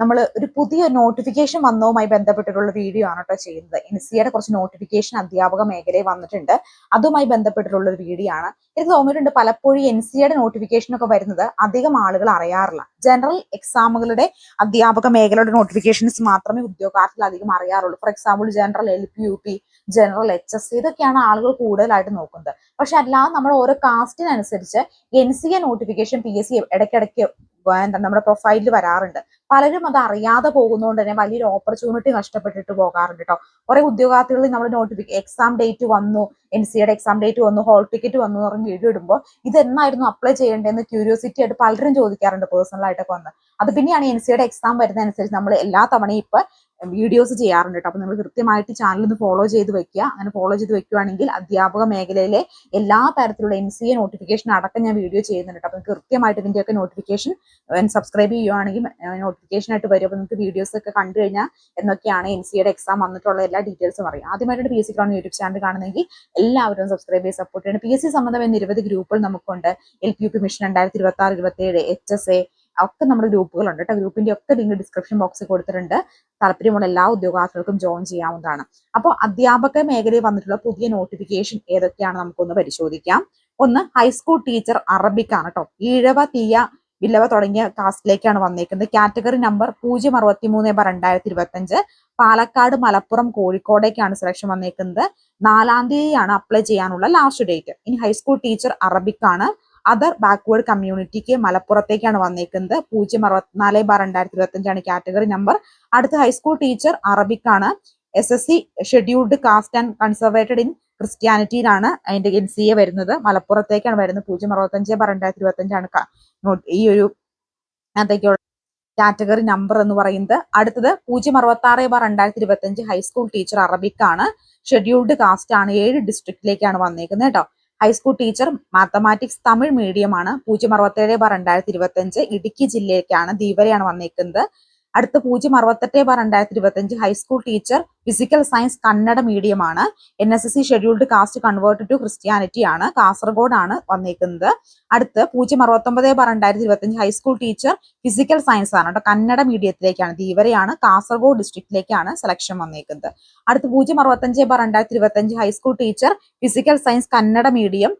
നമ്മൾ ഒരു പുതിയ നോട്ടിഫിക്കേഷൻ വന്നതുമായി ബന്ധപ്പെട്ടിട്ടുള്ള വീഡിയോ ആണ് കേട്ടോ ചെയ്യുന്നത്. എൻ സിയുടെ കുറച്ച് നോട്ടിഫിക്കേഷൻ അധ്യാപക മേഖലയിൽ വന്നിട്ടുണ്ട്. അതുമായി ബന്ധപ്പെട്ടിട്ടുള്ള ഒരു വീഡിയോ ആണ്. എനിക്ക് തോന്നിയിട്ടുണ്ട് പലപ്പോഴും എൻ സിയുടെ നോട്ടിഫിക്കേഷൻ ഒക്കെ വരുന്നത് അധികം ആളുകൾ അറിയാറില്ല. ജനറൽ എക്സാമുകളുടെ അധ്യാപക മേഖലയുടെ നോട്ടിഫിക്കേഷൻസ് മാത്രമേ ഉദ്യോഗാർത്ഥികൾ അധികം അറിയാറുള്ളൂ. For example general L P U P general H S ഇതൊക്കെയാണ് ആളുകൾ കൂടുതലായിട്ട് നോക്കുന്നത്. പക്ഷെ അല്ലാതെ നമ്മൾ ഓരോ കാസ്റ്റിനനുസരിച്ച് N C A notification P S C ഇടയ്ക്കിടയ്ക്ക് എന്താ നമ്മുടെ പ്രൊഫൈലിൽ വരാറുണ്ട്. പലരും അത് അറിയാതെ പോകുന്നതുകൊണ്ട് തന്നെ വലിയൊരു ഓപ്പർച്യൂണിറ്റി നഷ്ടപ്പെട്ടിട്ട് പോകാറുണ്ട് കേട്ടോ കുറെ ഉദ്യോഗാർത്ഥികളിൽ നമ്മൾ നോട്ടിഫിക്കേഷൻ എക്സാം ഡേറ്റ് വന്നു എൻ സിയുടെ എക്സാം ഡേറ്റ് വന്നു ഹോൾ ടിക്കറ്റ് വന്നു എന്ന് പറഞ്ഞ് വീഡിയോ ഇടുമ്പോൾ ഇത് എന്നായിരുന്നു അപ്ലൈ ചെയ്യേണ്ടതെന്ന് ക്യൂരിയോസിറ്റി ആയിട്ട് പലരും ചോദിക്കാറുണ്ട് പേഴ്സണൽ ആയിട്ടൊക്കെ വന്ന്. അത് പിന്നെയാണ് എൻ സിയുടെ എക്സാം വരുന്നതനുസരിച്ച് നമ്മൾ എല്ലാ തവണയും ഇപ്പൊ വീഡിയോസ് ചെയ്യാറുണ്ട് കേട്ടോ. അപ്പൊ നിങ്ങൾ കൃത്യമായിട്ട് ചാനൽ ഒന്ന് ഫോളോ ചെയ്ത് വെക്കുക. അങ്ങനെ ഫോളോ ചെയ്ത് വെക്കുകയാണെങ്കിൽ അധ്യാപക മേഖലയിലെ എല്ലാ തരത്തിലുള്ള എം സി എ നോട്ടിഫിക്കേഷൻ അടക്കം ഞാൻ വീഡിയോ ചെയ്യുന്നുണ്ട് കേട്ടോ. അപ്പൊ കൃത്യമായിട്ട് ഇതിന്റെയൊക്കെ നോട്ടിഫിക്കേഷൻ സബ്സ്ക്രൈബ് ചെയ്യുവാണെങ്കിൽ നോട്ടിഫിക്കേഷൻ ആയിട്ട് വരും. അപ്പൊ നിങ്ങൾക്ക് വീഡിയോസ് ഒക്കെ കണ്ടു കഴിഞ്ഞാൽ എന്നൊക്കെയാണ് എം സി എയുടെ എക്സാം വന്നിട്ടുള്ള എല്ലാ ഡീറ്റെയിൽസും അറിയാം. ആദ്യമായിട്ട് P S C ground YouTube channel കാണുന്നെങ്കിൽ എല്ലാവരും സബ്സ്ക്രൈബ് ചെയ്ത് സപ്പോർട്ട് ചെയ്യണം. പി എസ് സി സംബന്ധമായ നിരവധി ഗ്രൂപ്പുകൾ നമുക്കുണ്ട്. L P U P mission രണ്ടായിരത്തി ഇരുപത്തി ആറ് ഇരുപത്തി ഏഴ് എച്ച് എസ് എ ഒക്കെ നമ്മുടെ ഗ്രൂപ്പുകളുണ്ട് കേട്ടോ. ഗ്രൂപ്പിന്റെ ഒക്കെ ലിങ്ക് ഡിസ്ക്രിപ്ഷൻ ബോക്സിൽ കൊടുത്തിട്ടുണ്ട്. താല്പര്യമുള്ള എല്ലാ ഉദ്യോഗാർത്ഥികൾക്കും ജോയിൻ ചെയ്യാവുന്നതാണ്. അപ്പോൾ അധ്യാപക മേഖലയിൽ വന്നിട്ടുള്ള പുതിയ നോട്ടിഫിക്കേഷൻ ഏതൊക്കെയാണ് നമുക്കൊന്ന് പരിശോധിക്കാം. ഒന്ന് ഹൈസ്കൂൾ ടീച്ചർ അറബിക് ആണ് കേട്ടോ. ഈഴവ തീയ വില്ലവ തുടങ്ങിയ കാസ്റ്റിലേക്കാണ് വന്നേക്കുന്നത്. കാറ്റഗറി നമ്പർ പൂജ്യം അറുപത്തി മൂന്ന് ബാർ രണ്ടായിരത്തി ഇരുപത്തി അഞ്ച് പാലക്കാട് മലപ്പുറം കോഴിക്കോടേക്കാണ് സെലക്ഷൻ വന്നേക്കുന്നത്. നാലാം തീയതിയാണ് അപ്ലൈ ചെയ്യാനുള്ള ലാസ്റ്റ് ഡേറ്റ് ഇനി ഹൈസ്കൂൾ ടീച്ചർ അറബിക് ആണ്. അതർ ബാക്ക്വേർഡ് കമ്മ്യൂണിറ്റിക്ക് മലപ്പുറത്തേക്കാണ് വന്നേക്കുന്നത്. പൂജ്യം അറുപത്തിനാല് ബാർ രണ്ടായിരത്തി ഇരുപത്തി അഞ്ചാണ് കാറ്റഗറി നമ്പർ അടുത്ത ഹൈസ്കൂൾ ടീച്ചർ അറബിക് ആണ്. S S C scheduled caste and converted in ക്രിസ്ത്യാനിറ്റിയിലാണ് അതിന്റെ എൻ സി എ വരുന്നത്. മലപ്പുറത്തേക്കാണ് വരുന്നത്. പൂജ്യം അറുപത്തഞ്ച് ബാർ രണ്ടായിരത്തി ഇരുപത്തി അഞ്ചാണ് ഈ ഒരു അതൊക്കെയുള്ള കാറ്റഗറി നമ്പർ എന്ന് പറയുന്നത്. അടുത്തത് പൂജ്യം അറുപത്തി ആറ് ബാർ രണ്ടായിരത്തി ഇരുപത്തി അഞ്ച് ഹൈസ്കൂൾ ടീച്ചർ അറബിക് ആണ്. ഷെഡ്യൂൾഡ് കാസ്റ്റ് ആണ്. ഏഴ് ഡിസ്ട്രിക്റ്റിലേക്കാണ് വന്നേക്കുന്നത് കേട്ടോ. High school teacher mathematics Tamil മീഡിയമാണ് പൂജ്യം അറുപത്തേഴ് ബാർ രണ്ടായിരത്തി ഇരുപത്തി അഞ്ച് ഇടുക്കി ജില്ലയിലേക്കാണ് ദീപരയാണ് വന്നേക്കുന്നത്. അടുത്ത പൂജ്യം അറുപത്തെട്ട് ബാർ രണ്ടായിരത്തി ഇരുപത്തി അഞ്ച് high school teacher physical science Kannada മീഡിയമാണ് N S S C scheduled caste convert to Christianity ആണ്. കാസർഗോഡ് ആണ് വന്നേക്കുന്നത്. അടുത്ത് പൂജ്യം അറുപത്തൊമ്പത് ബാർ രണ്ടായിരത്തി ഇരുപത്തി അഞ്ച് ഹൈസ്കൂൾ ടീച്ചർ ഫിസിക്കൽ സയൻസ് ആണ്. കേട്ടോ കന്നഡ മീഡിയത്തിലേക്കാണ് ഇവരെയാണ് കാസർഗോഡ് ഡിസ്ട്രിക്റ്റിലേക്കാണ് സെലക്ഷൻ വന്നേക്കുന്നത്. അടുത്ത് പൂജ്യം അറുപത്തഞ്ച് ബാർ രണ്ടായിരത്തി ഇരുപത്തി അഞ്ച് high school teacher physical science Kannada medium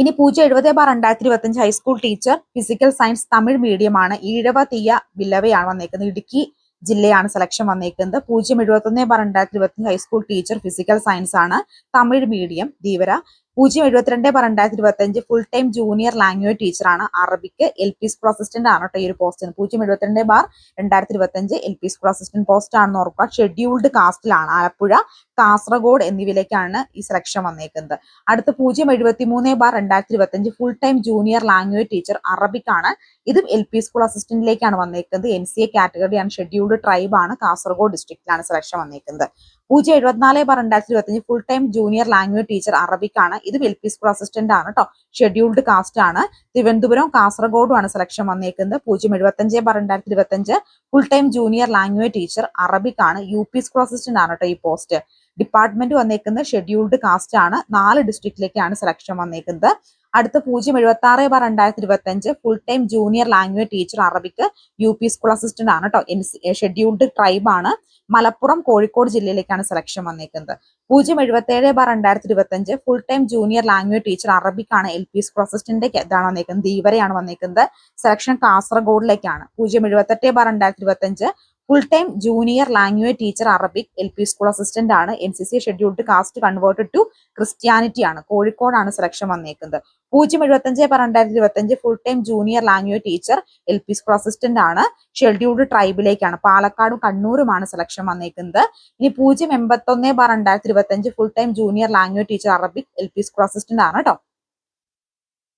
ഇനി പൂജ്യം എഴുപത് ബാർ രണ്ടായിരത്തി ഇരുപത്തി അഞ്ച് high school teacher physical science Tamil മീഡിയമാണ് ആണ്. ഈഴവ തീയ വില്ലവയാണ് വന്നേക്കുന്നത്. ഇടുക്കി ജില്ലയാണ് സെലക്ഷൻ വന്നേക്കുന്നത്. പൂജ്യം എഴുപത്തി ഒന്ന് ബാർ രണ്ടായിരത്തി ഇരുപത്തി അഞ്ച് ഹൈസ്കൂൾ ടീച്ചർ ഫിസിക്കൽ സയൻസ് ആണ്. തമിഴ് മീഡിയം ധീവര. പൂജ്യം എഴുപത്തിരണ്ട് രണ്ടായിരത്തി ഇരുപത്തി അഞ്ച് ഫുൾ ടൈം ജൂനിയർ ലാംഗ്വേജ് ടീച്ചറാണ് Arabic L P school assistant ആണ് കേട്ടോ ഈ ഒരു പോസ്റ്റിന് പൂജ്യം എഴുപത്തിരണ്ട് ബാർ രണ്ടായിരത്തി ഇരുപത്തി അഞ്ച് L P school assistant post ആണെന്ന് ഓർക്കുക. ഷെഡ്യൂൾഡ് കാസ്റ്റിലാണ് ആലപ്പുഴ കാസർഗോഡ് എന്നിവയിലേക്കാണ് ഈ സെലക്ഷൻ വന്നേക്കുന്നത്. അടുത്ത പൂജ്യം എഴുപത്തി മൂന്ന് ബാർ രണ്ടായിരത്തി ഇരുപത്തി അഞ്ച് full time junior language teacher Arabic ആണ്. ഇതും എൽ പി സ്കൂൾ അസിസ്റ്റന്റിലേക്കാണ് വന്നേക്കുന്നത്. എൻ സി എ കാറ്റഗറിയാണ് ഷെഡ്യൂൾഡ് ട്രൈബാണ് കാസർഗോഡ് ഡിസ്ട്രിക്റ്റിലാണ് സെലക്ഷൻ വന്നേക്കുന്നത്. പൂജ്യം എഴുപത്തിനാല് ബാർ രണ്ടായിരത്തി ഇരുപത്തി അഞ്ച് full time junior language teacher Arabic ആണ് ഇത് എൽ പി സ്കൂൾ അസിസ്റ്റന്റ് ആണ് കേട്ടോ ഷെഡ്യൂൾഡ് കാസ്റ്റ് ആണ്. തിരുവനന്തപുരം കാസർഗോഡും ആണ് സെലക്ഷൻ വന്നേക്കുന്നത്. പൂജ്യം എഴുപത്തഞ്ച് ബാർ രണ്ടായിരത്തി ഇരുപത്തി അഞ്ച് full time junior language teacher Arabic ആണ് യു പി സ്കൂൾ അസിസ്റ്റന്റ് ആണ് കേട്ടോ ഈ പോസ്റ്റ് ഡിപ്പാർട്ട്മെന്റ് വന്നേക്കുന്നത് ഷെഡ്യൂൾഡ് കാസ്റ്റ് ആണ്. നാല് ഡിസ്ട്രിക്റ്റിലേക്കാണ് സെലക്ഷൻ വന്നേക്കുന്നത്. അടുത്ത പൂജ്യം എഴുപത്തി ആറ് ബാർ രണ്ടായിരത്തി ഇരുപത്തി അഞ്ച് full time junior language teacher Arabic U P school assistant ആണ് കേട്ടോ ഷെഡ്യൂൾഡ് ട്രൈബ് ആണ്. മലപ്പുറം കോഴിക്കോട് ജില്ലയിലേക്കാണ് സെലക്ഷൻ വന്നേക്കുന്നത്. പൂജ്യം എഴുപത്തി ഏഴ് ബാർ രണ്ടായിരത്തി ഇരുപത്തി അഞ്ച് full time junior language teacher Arabic ആണ് എൽ പി സ്കൂൾ അസിസ്റ്റന്റ് ഇതാണ് വന്നേക്കുന്നത്. ദീവരയാണ് വന്നേക്കുന്നത്. സെലക്ഷൻ കാസർഗോഡിലേക്കാണ്. പൂജ്യം എഴുപത്തെട്ട് ബാർ രണ്ടായിരത്തി ഇരുപത്തി അഞ്ച് full time junior language teacher Arabic L P school assistant ആണ് N C C scheduled caste converted to Christianity ആണ്. കോഴിക്കോടാണ് സെലക്ഷൻ വന്നേക്കുന്നത്. പൂജ്യം എഴുപത്തഞ്ച് ബാർ രണ്ടായിരത്തി ഇരുപത്തി അഞ്ച് full time junior language teacher L P school assistant ആണ്. ഷെഡ്യൂൾഡ് ട്രൈബിലേക്കാണ് പാലക്കാടും കണ്ണൂരുമാണ് സെലക്ഷൻ വന്നേക്കുന്നത്. ഇനി പൂജ്യം എൺപത്തൊന്ന് ബാർ രണ്ടായിരത്തി ഇരുപത്തി അഞ്ച് full time junior language teacher Arabic L P school assistant ആണ് കേട്ടോ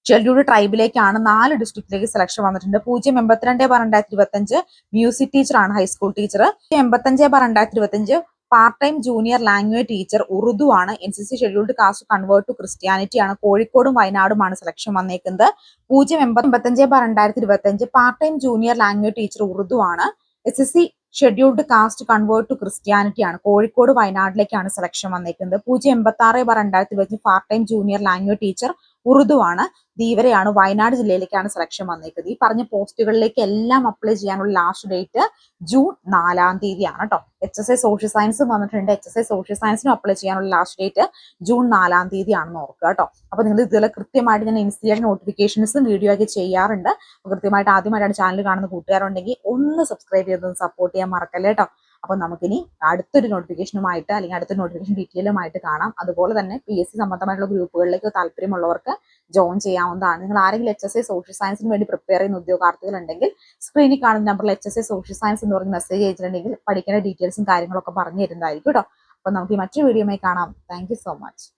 ഷെഡ്യൂൾഡ് ട്രൈബിലേക്കാണ് നാല് ഡിസ്ട്രിക്റ്റിലേക്ക് സെലക്ഷൻ വന്നിട്ടുണ്ട്. പൂജ്യം എൺപത്തിരണ്ട് ബാർ രണ്ടായിരത്തി ഇരുപത്തി അഞ്ച് മ്യൂസിക് ടീച്ചർ ആണ് ഹൈസ്കൂൾ ടീച്ചർ എൺപത്തഞ്ച് ബാർ രണ്ടായിരത്തി ഇരുപത്തി അഞ്ച് part time junior language teacher Urdu ആണ്. N C C scheduled caste convert to Christianity ആണ്. കോഴിക്കോടും വയനാടുമാണ് സെലക്ഷൻ വന്നേക്കുന്നത്. പൂജ്യം എൺപത്തഞ്ച് ബാർ രണ്ടായിരത്തി ഇരുപത്തി അഞ്ച് part time junior language teacher Urdu ആണ്. S S C scheduled caste convert to Christianity ആണ്. കോഴിക്കോട് വയനാട്ടിലേക്കാണ് സെലക്ഷൻ വന്നേക്കുന്നത്. പൂജ്യം എൺപത്തി ആറ് ബാർ രണ്ടായിരത്തി ഇരുപത്തി part time junior language teacher Urdu ആണ് ധീവരയാണ് വയനാട് ജില്ലയിലേക്കാണ് സെലക്ഷൻ വന്നേക്കുന്നത്. ഈ പറഞ്ഞ പോസ്റ്റുകളിലേക്ക് എല്ലാം അപ്ലൈ ചെയ്യാനുള്ള ലാസ്റ്റ് ഡേറ്റ് ജൂൺ നാലാം തീയതിയാണ് കേട്ടോ എച്ച് എസ് ഐ സോഷ്യൽ സയൻസും വന്നിട്ടുണ്ട്. എച്ച് എസ് ഐ സോഷ്യൽ സയൻസിനും അപ്ലൈ ചെയ്യാനുള്ള ലാസ്റ്റ് ഡേറ്റ് ജൂൺ നാലാം തീയതി ആണെന്ന് ഓർക്കുക കേട്ടോ അപ്പൊ നിങ്ങൾ ഇതിൽ കൃത്യമായിട്ട് ഞാൻ ഇൻസ്റ്റയുടെ നോട്ടിഫിക്കേഷൻസും വീഡിയോ ഒക്കെ ചെയ്യാറുണ്ട്. കൃത്യമായിട്ട് ആദ്യമായിട്ടാണ് ചാനൽ കാണുന്ന കൂട്ടുകാരുണ്ടെങ്കിൽ ഒന്ന് സബ്സ്ക്രൈബ് ചെയ്തൊന്ന് സപ്പോർട്ട് ചെയ്യാൻ മറക്കല്ലേ കേട്ടോ അപ്പൊ നമുക്കിനി അടുത്തൊരു നോട്ടിഫിക്കേഷനുമായിട്ട് അല്ലെങ്കിൽ അടുത്ത നോട്ടിഫിക്കേഷൻ ഡീറ്റെയിലുമായിട്ട് കാണാം. അതുപോലെ തന്നെ പി എസ് സി സംബന്ധമായിട്ടുള്ള ഗ്രൂപ്പുകളിലേക്ക് താല്പര്യമുള്ളവർക്ക് ജോയിൻ ചെയ്യാവുന്നതാണ്. നിങ്ങൾ ആരെങ്കിലും എച്ച് എസ് എ സോഷ്യൽ സയൻസിന് വേണ്ടി പ്രിപ്പയർ ചെയ്യുന്ന ഉദ്യോഗാർത്ഥികൾ ഉണ്ടെങ്കിൽ സ്ക്രീനിൽ കാണുന്ന നമ്പറിൽ H S A social science എന്ന് പറഞ്ഞ് മെസ്സേജ് അയച്ചിട്ടുണ്ടെങ്കിൽ പഠിക്കേണ്ട ഡീറ്റെയിൽസും കാര്യങ്ങളൊക്കെ പറഞ്ഞു തരുന്നതായിരിക്കും കേട്ടോ അപ്പൊ നമുക്ക് ഈ മറ്റൊരു വീഡിയോയുമായി കാണാം. Thank so much